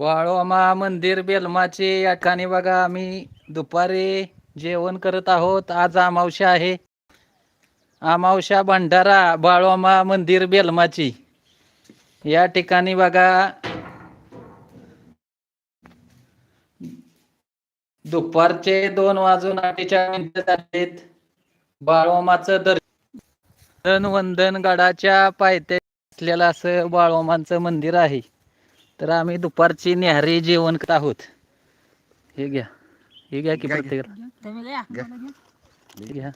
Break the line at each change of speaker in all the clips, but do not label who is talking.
बाळोमा मंदिर बेलमाचे या ठिकाणी बघा आम्ही. दुपारी जेवण करत आहोत. आज अमावश्या आहे. अमावश्या भंडारा बाळोमा मंदिर बेलमाची. या ठिकाणी बघा. दुपारचे दोन वाजून अठ्ठेचाळीस मिनिट आहेत बाळोमाचं दर्शन वंदन गडाच्या पायथ्या असलेलं असं बाळोमांचं मंदिर आहे. तर आम्ही दुपारची न्याहारी जेवण करत आहोत. हे घ्या. हे घ्या की
घ्या,
प्रत्येकाला.
घ्या.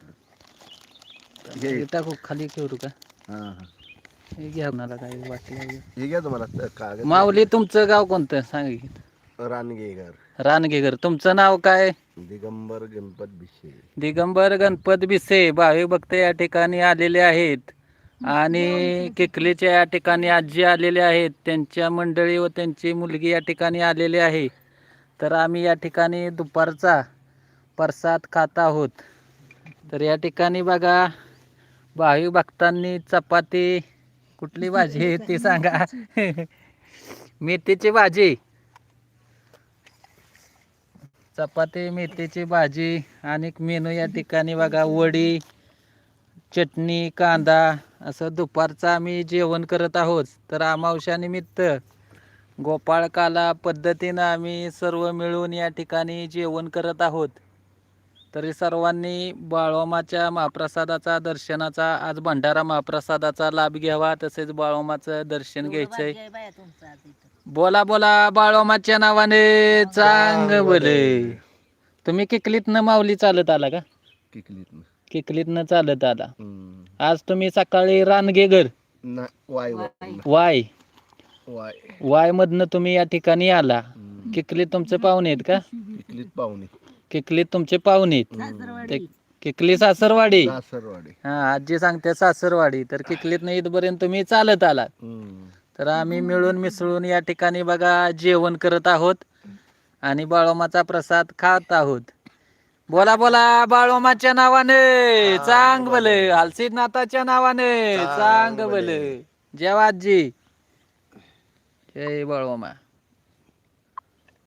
हे टाकू खाली ठेवू का?
हा, हा.
हे घ्या कुणाला काय वाटलं
हे. घ्या तुम्हाला
माऊली तुमचं गाव कोणतं? सांग की.
रानगेकर
रानगेगर तुमचं नाव काय?
दिगंबर गणपत भिशे
दिगंबर गणपत बिसे भाविक भक्त या ठिकाणी आलेले आहेत. आणि किकलीच्या या ठिकाणी आजी आलेले आहेत. त्यांच्या मंडळी व त्यांची मुलगी या ठिकाणी आलेली आहे. तर आम्ही या ठिकाणी दुपारचा प्रसाद खात आहोत. तर या ठिकाणी बघा भाविक भक्तांनी चपाती कुठली भाजी ती सांगा. मेथीची भाजी. चपाती मेथीची भाजी आणि मेनू या ठिकाणी बघा. वडी चटणी कांदा असं दुपारचं आम्ही जेवण करत आहोत. तर अमावस्यानिमित्त गोपाळकाला पद्धतीनं आम्ही सर्व मिळून या ठिकाणी जेवण करत आहोत. तरी सर्वांनी बाळोमाच्या महाप्रसादाचा दर्शनाचा आज भंडारा महाप्रसादाचा लाभ घ्यावा तसेच बाळोमाचं दर्शन घ्यायचंय. बोला बोला बाळोमाच्या नावाने चांग बोले तुम्ही किकलीतनं माऊली चालत आला का?
किकलीत
किकलीतनं चालत आला. आज तुम्ही सकाळी रानगेगर
Y Y
Y.
Y.
Y मधनं तुम्ही या ठिकाणी आला.
हम्म.
किकलीत तुमचे पाहुणे आहेत का?
किकलीत पाहुणे.
किकलीत तुमचे पाहुणे आहेत. ते किकली सासरवाडी.
सासरवाडी.
हा आजी सांगते सासरवाडी. तर किकलीत इथपर्यंत तुम्ही चालत आलात.
हम्म.
तर आम्ही मिळून मिसळून या ठिकाणी बघा जेवण करत आहोत. आणि बाळोमाचा प्रसाद खात आहोत. बोला बोला बाळोमाच्या नावाने. चांग भले. हलसीनाथाच्या नावाने. चांग भले. जय आजी जय बाळोमा